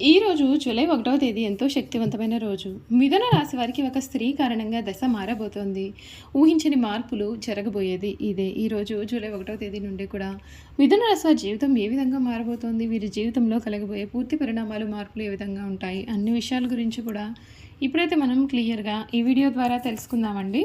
ఈ రోజు జూలై ఒకటవ తేదీ ఎంతో శక్తివంతమైన రోజు. మిథున రాశి వారికి ఒక స్త్రీ కారణంగా దశ మారబోతోంది. ఊహించని మార్పులు జరగబోయేది ఇదే. ఈ రోజు జూలై ఒకటవ తేదీ నుండి కూడా మిథున రాశి వారి జీవితం ఏ విధంగా మారబోతోంది? వీరి జీవితంలో కలగబోయే పూర్తి పరిణామాలు మార్పులు ఏ విధంగా ఉంటాయి? అన్ని విషయాల గురించి కూడా ఇప్పుడైతే మనం క్లియర్గా ఈ వీడియో ద్వారా తెలుసుకుందామండి.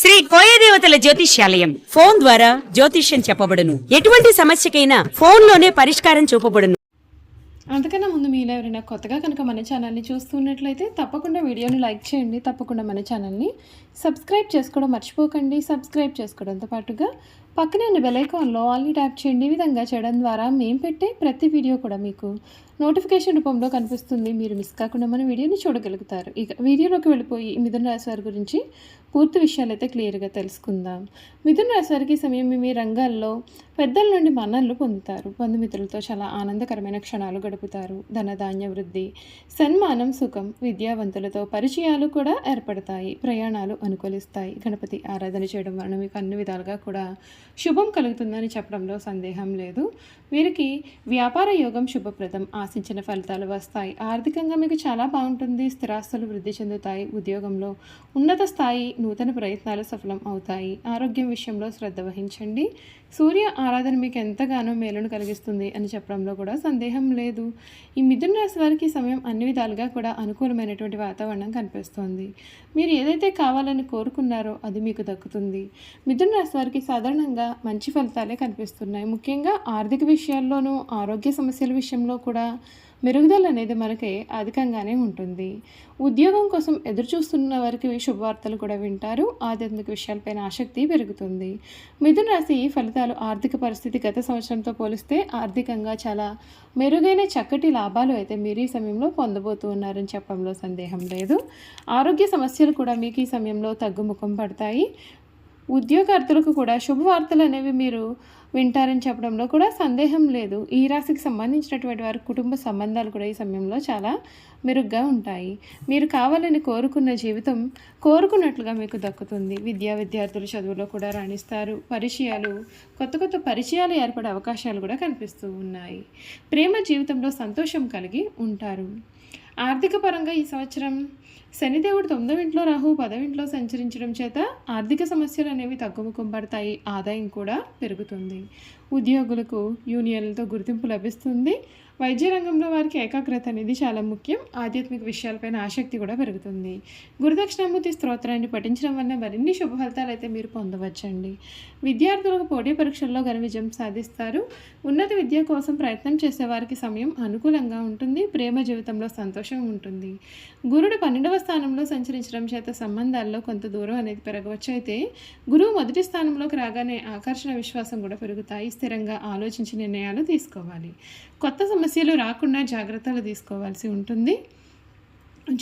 శ్రీ కోయదేవతల జ్యోతిష్యాలయం. ఫోన్ ద్వారా జ్యోతిష్యం చెప్పబడును. ఎటువంటి సమస్యకైనా ఫోన్లోనే పరిష్కారం చూపబడును. అంతకన్నా ముందు మీలో ఎవరైనా కొత్తగా కనుక మన ఛానల్ని చూస్తున్నట్లయితే తప్పకుండా వీడియోని లైక్ చేయండి తప్పకుండా మన ఛానల్ని సబ్స్క్రైబ్ చేసుకోవడం మర్చిపోకండి. సబ్స్క్రైబ్ చేసుకోవడంతో పాటుగా పక్కనే ఉన్న బెల్ ఐకాన్లో ఆల్ని ట్యాప్ చేయండి. ఈ విధంగా చేయడం ద్వారా మేము పెట్టే ప్రతి వీడియో కూడా మీకు నోటిఫికేషన్ రూపంలో కనిపిస్తుంది. మీరు మిస్ కాకుండా మన వీడియోని చూడగలుగుతారు. ఇక వీడియోలోకి వెళ్ళిపోయి మిథున రాశి వారి గురించి పూర్తి విషయాలు అయితే క్లియర్గా తెలుసుకుందాం. మిథున రాశి వారికి సమయం మీ రంగాల్లో పెద్దల నుండి మన్నలు పొందుతారు. బంధుమిత్రులతో చాలా ఆనందకరమైన క్షణాలు గడుపుతారు. ధనధాన్య వృద్ధి సన్మానం సుఖం విద్యావంతులతో పరిచయాలు కూడా ఏర్పడతాయి. ప్రయాణాలు అనుకూలిస్తాయి. గణపతి ఆరాధన చేయడం వలన మీకు అన్ని విధాలుగా కూడా శుభం కలుగుతుందని చెప్పడంలో సందేహం లేదు. వీరికి వ్యాపార యోగం శుభప్రదం. ఆశించిన ఫలితాలు వస్తాయి. ఆర్థికంగా మీకు చాలా బాగుంటుంది. స్థిరాస్తులు వృద్ధి చెందుతాయి. ఉద్యోగంలో ఉన్నత స్థాయి నూతన ప్రయత్నాలు సఫలం అవుతాయి. ఆరోగ్యం విషయంలో శ్రద్ధ వహించండి. సూర్య ఆరాధన మీకు ఎంతగానో మేలును కలిగిస్తుంది అని చెప్పడంలో కూడా సందేహం లేదు. ఈ మిథున రాశి వారికి సమయం అన్ని విధాలుగా కూడా అనుకూలమైనటువంటి వాతావరణం కనిపిస్తోంది. మీరు ఏదైతే కావాలని కోరుకున్నారో అది మీకు దక్కుతుంది. మిథున రాశి వారికి సాధారణంగా మంచి ఫలితాలే కనిపిస్తున్నాయి. ముఖ్యంగా ఆర్థిక విషయాల్లోనూ ఆరోగ్య సమస్యల విషయంలో కూడా మెరుగుదల అనేది మనకి అధికంగానే ఉంటుంది. ఉద్యోగం కోసం ఎదురు చూస్తున్న వారికి శుభవార్తలు కూడా వింటారు. ఆధ్యాత్మిక విషయాలపైన ఆసక్తి పెరుగుతుంది. మిథున రాశి ఫలితాలు ఆర్థిక పరిస్థితి గత సంవత్సరంతో పోలిస్తే ఆర్థికంగా చాలా మెరుగైన చక్కటి లాభాలు అయితే మీరు ఈ సమయంలో పొందబోతూ ఉన్నారని చెప్పడంలో సందేహం లేదు. ఆరోగ్య సమస్యలు కూడా మీకు ఈ సమయంలో తగ్గుముఖం పడతాయి. ఉద్యోగార్థులకు కూడా శుభవార్తలు అనేవి మీరు వింటారని చెప్పడంలో కూడా సందేహం లేదు. ఈ రాశికి సంబంధించినటువంటి వారి కుటుంబ సంబంధాలు కూడా ఈ సమయంలో చాలా మెరుగ్గా ఉంటాయి. మీరు కావాలని కోరుకున్న జీవితం కోరుకున్నట్లుగా మీకు దక్కుతుంది. విద్యా విద్యార్థులు చదువులో కూడా రాణిస్తారు. పరిచయాలు కొత్త కొత్త పరిచయాలు ఏర్పడే అవకాశాలు కూడా కనిపిస్తూ ఉన్నాయి. ప్రేమ జీవితంలో సంతోషం కలిగి ఉంటారు. ఆర్థిక పరంగా ఈ సంవత్సరం శనిదేవుడు తొమ్మిదవ ఇంట్లో రాహు పదవింట్లో సంచరించడం చేత ఆర్థిక సమస్యలు అనేవి తగ్గుముఖంపడతాయి ఆదాయం కూడా పెరుగుతుంది. ఉద్యోగులకు యూనియన్లతో గుర్తింపు లభిస్తుంది. వైద్య రంగంలో వారికి ఏకాగ్రత అనేది చాలా ముఖ్యం. ఆధ్యాత్మిక విషయాలపైన ఆసక్తి కూడా పెరుగుతుంది. గురుదక్షిణామూర్తి స్తోత్రాన్ని పఠించడం వల్ల మరిన్ని శుభ ఫలితాలు అయితే మీరు పొందవచ్చండి. విద్యార్థులకు పోటీ పరీక్షల్లో ఘన విజయం సాధిస్తారు. ఉన్నత విద్య కోసం ప్రయత్నం చేసే వారికి సమయం అనుకూలంగా ఉంటుంది. ప్రేమ జీవితంలో సంతోషం ఉంటుంది. గురుడు పన్నెండవ స్థానంలో సంచరించడం చేత సంబంధాల్లో కొంత దూరం అనేది పెరగవచ్చు. అయితే గురువు మొదటి స్థానంలోకి రాగానే ఆకర్షణ విశ్వాసం కూడా పెరుగుతాయి. స్థిరంగా ఆలోచించి నిర్ణయాలు తీసుకోవాలి. కొత్త సమస్యలు రాకుండా జాగ్రత్తలు తీసుకోవాల్సి ఉంటుంది.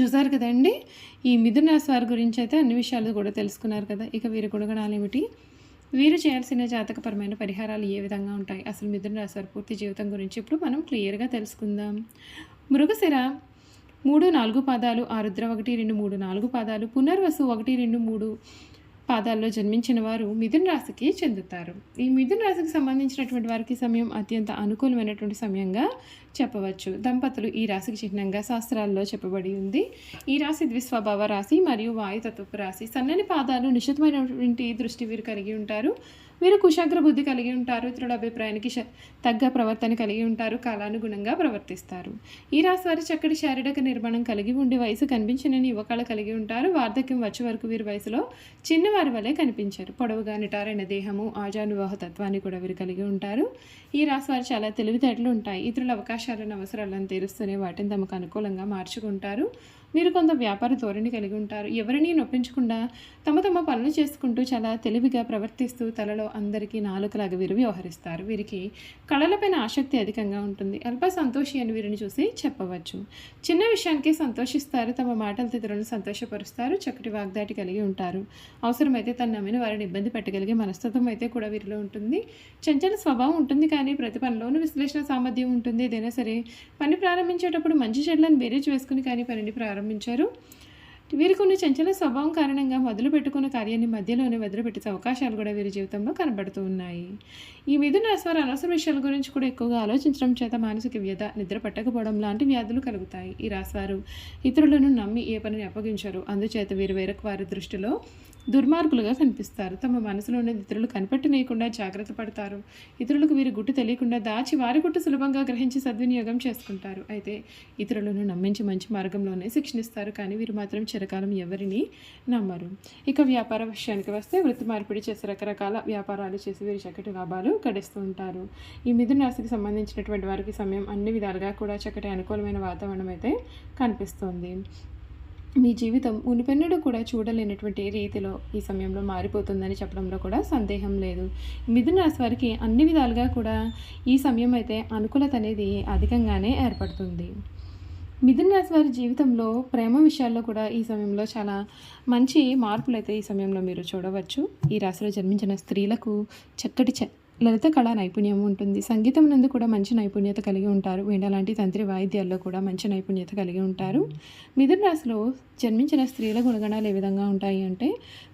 చూసారు కదండి? ఈ మిథున వారి గురించి అయితే అన్ని విషయాలు కూడా తెలుసుకున్నారు కదా. ఇక వీరి గుణగణాలు ఏమిటి? వీరు చేయాల్సిన జాతకపరమైన పరిహారాలు ఏ విధంగా ఉంటాయి? అసలు మిథున రాశి వారి పూర్తి జీవితం గురించి ఇప్పుడు మనం క్లియర్గా తెలుసుకుందాం. మృగశిర మూడు నాలుగు పాదాలు ఆరుద్ర ఒకటి రెండు మూడు నాలుగు పాదాలు పునర్వసు ఒకటి రెండు మూడు పాదాల్లో జన్మించిన వారు మిథున రాశికి చెందుతారు. ఈ మిథున రాశికి సంబంధించినటువంటి వారికి సమయం అత్యంత అనుకూలమైనటువంటి సమయంగా చెప్పవచ్చు. దంపతులు ఈ రాశికి చిహ్నంగా శాస్త్రాల్లో చెప్పబడి ఉంది. ఈ రాశి ద్విస్వభావ రాశి మరియు వాయుతత్వపు రాశి. సన్నని పాదాలు నిశితమైనటువంటి దృష్టి వీరు కలిగి ఉంటారు. వీరు కుశాగ్ర బుద్ధి కలిగి ఉంటారు ఇతరుల అభిప్రాయానికి తగ్గ ప్రవర్తన కలిగి ఉంటారు కాలానుగుణంగా ప్రవర్తిస్తారు. ఈ రాశి వారి చక్కటి శారీరక నిర్మాణం కలిగి ఉండి వయసు కనిపించిన యువకాలు కలిగి ఉంటారు. వార్ధక్యం వచ్చే వరకు వీరి వయసులో చిన్నవారి వలె కనిపించారు. పొడవుగా నిటారైన దేహము ఆజానువాహ తత్వాన్ని కూడా వీరు కలిగి ఉంటారు. ఈ రాశి వారు చాలా తెలివితేటలు ఉంటాయి. ఇతరుల అవకాశాలను అవసరాలను తీరుస్తూనే వాటిని తమకు అనుకూలంగా మార్చుకుంటారు. వీరు కొంత వ్యాపార ధోరణి కలిగి ఉంటారు. ఎవరిని నొప్పించకుండా తమ తమ పనులు చేసుకుంటూ చాలా తెలివిగా ప్రవర్తిస్తూ తలలో అందరికీ నాలుకలాగా వీరు వ్యవహరిస్తారు. వీరికి కళలపైన ఆసక్తి అధికంగా ఉంటుంది. అల్ప సంతోషి అని వీరిని చూసి చెప్పవచ్చు. చిన్న విషయానికి సంతోషిస్తారు. తమ మాటల తిథులను సంతోషపరుస్తారు. చక్కటి వాగ్దాటి కలిగి ఉంటారు. అవసరమైతే తను నమ్మిన వారిని ఇబ్బంది పెట్టగలిగే మనస్తత్వం అయితే కూడా వీరిలో ఉంటుంది. చంచల స్వభావం ఉంటుంది కానీ ప్రతి పనిలోనూ విశ్లేషణ సామర్థ్యం ఉంటుంది. ఏదైనా సరే పని ప్రారంభించేటప్పుడు మంచి చెడ్లను వేరే వేసుకుని కానీ పనిని ప్రారంభించారు. వీరు కొన్ని చంచల స్వభావం కారణంగా మొదలు పెట్టుకున్న కార్యాన్ని మధ్యలోనే వదిలిపెట్టే అవకాశాలు కూడా వీరి జీవితంలో కనబడుతూ ఉన్నాయి. ఈ మిథున రాశి వారు అనవసర విషయాల గురించి కూడా ఎక్కువగా ఆలోచించడం చేత మానసిక వ్యధ నిద్ర పట్టకపోవడం లాంటి వ్యాధులు కలుగుతాయి. ఈ రాశివారు ఇతరులను నమ్మి ఏ పనిని అప్పగించరు. అందుచేత వీరు వేరొక వారి దృష్టిలో దుర్మార్గులుగా కనిపిస్తారు. తమ మనసులో ఉన్నది ఇతరులు కనిపెట్టనీయకుండా జాగ్రత్త పడతారు. ఇతరులకు వీరి గుట్టు తెలియకుండా దాచి వారి గుట్టు సులభంగా గ్రహించి సద్వినియోగం చేసుకుంటారు. అయితే ఇతరులను నమ్మించి మంచి మార్గంలోనే శిక్షణిస్తారు. కానీ వీరు మాత్రం చిరకాలం ఎవరిని నమ్మరు. ఇక వ్యాపార విషయానికి వస్తే వృత్తి మార్పిడి చేసి రకరకాల వ్యాపారాలు చేసి వీరు చక్కటి లాభాలు గడిస్తూ ఉంటారు. ఈ మిథున రాశికి సంబంధించినటువంటి వారికి సమయం అన్ని విధాలుగా కూడా చక్కటి అనుకూలమైన వాతావరణం అయితే కనిపిస్తుంది. మీ జీవితం మునిపెన్నడూ కూడా చూడలేనటువంటి రీతిలో ఈ సమయంలో మారిపోతుందని చెప్పడంలో కూడా సందేహం లేదు. మిథున రాశి వారికి అన్ని విధాలుగా కూడా ఈ సమయం అయితే అనుకూలత అనేది అధికంగానే ఏర్పడుతుంది. మిథున రాశి వారి జీవితంలో ప్రేమ విషయాల్లో కూడా ఈ సమయంలో చాలా మంచి మార్పులు అయితే ఈ సమయంలో మీరు చూడవచ్చు. ఈ రాశిలో జన్మించిన స్త్రీలకు చక్కటి లలిత కళా నైపుణ్యం ఉంటుంది. సంగీతం నందు కూడా మంచి నైపుణ్యత కలిగి ఉంటారు. వీణలాంటి తంత్రి వాయిద్యాల్లో కూడా మంచి నైపుణ్యత కలిగి ఉంటారు. మిథున రాశిలో జన్మించిన స్త్రీల గుణగణాలు ఏ విధంగా ఉంటాయి అంటే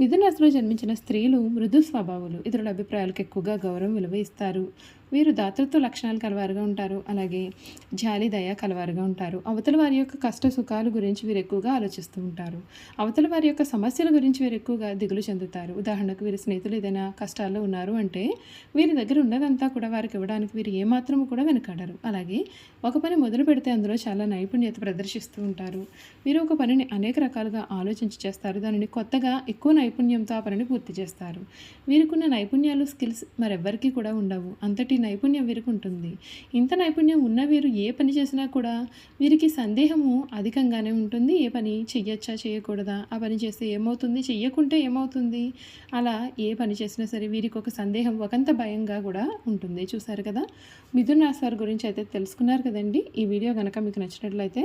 మిథున రాశిలో జన్మించిన స్త్రీలు మృదు స్వభావాలు ఇతరుల అభిప్రాయాలకు ఎక్కువగా గౌరవం విలువ ఇస్తారు. వీరు దాతృత్వ లక్షణాలు కలవారుగా ఉంటారు. అలాగే జాలి దయ కలవారుగా ఉంటారు. అవతల వారి యొక్క కష్ట సుఖాలు గురించి వీరు ఎక్కువగా ఆలోచిస్తూ ఉంటారు. అవతల వారి యొక్క సమస్యల గురించి వీరు ఎక్కువగా దిగులు చెందుతారు. ఉదాహరణకు వీరి స్నేహితులు ఏదైనా కష్టాల్లో ఉన్నారు అంటే వీరి దగ్గర ఉన్నదంతా కూడా వారికి ఇవ్వడానికి వీరు ఏమాత్రము కూడా వెనకాడరు. అలాగే ఒక పని మొదలు పెడితే అందులో చాలా నైపుణ్యత ప్రదర్శిస్తూ ఉంటారు. వీరు ఒక పనిని అనేక రకాలుగా ఆలోచించి చేస్తారు. దానిని కొత్తగా ఎక్కువ నైపుణ్యంతో ఆ పనిని పూర్తి చేస్తారు. వీరికున్న నైపుణ్యాలు స్కిల్స్ మరెవ్వరికీ కూడా ఉండవు. అంతటి నైపుణ్యం వీరికి ఉంటుంది. ఇంత నైపుణ్యం ఉన్న వీరు ఏ పని చేసినా కూడా వీరికి సందేహము అధికంగానే ఉంటుంది. ఏ పని చెయ్యొచ్చా చేయకూడదా ఆ పని చేస్తే ఏమవుతుంది చెయ్యకుంటే ఏమవుతుంది? అలా ఏ పని చేసినా సరే వీరికి ఒక సందేహం ఒకంత భయంగా కూడా ఉంటుంది. చూసారు కదా? మిథున్ రాశి వారి గురించి అయితే తెలుసుకున్నారు కదండి. ఈ వీడియో కనుక మీకు నచ్చినట్లయితే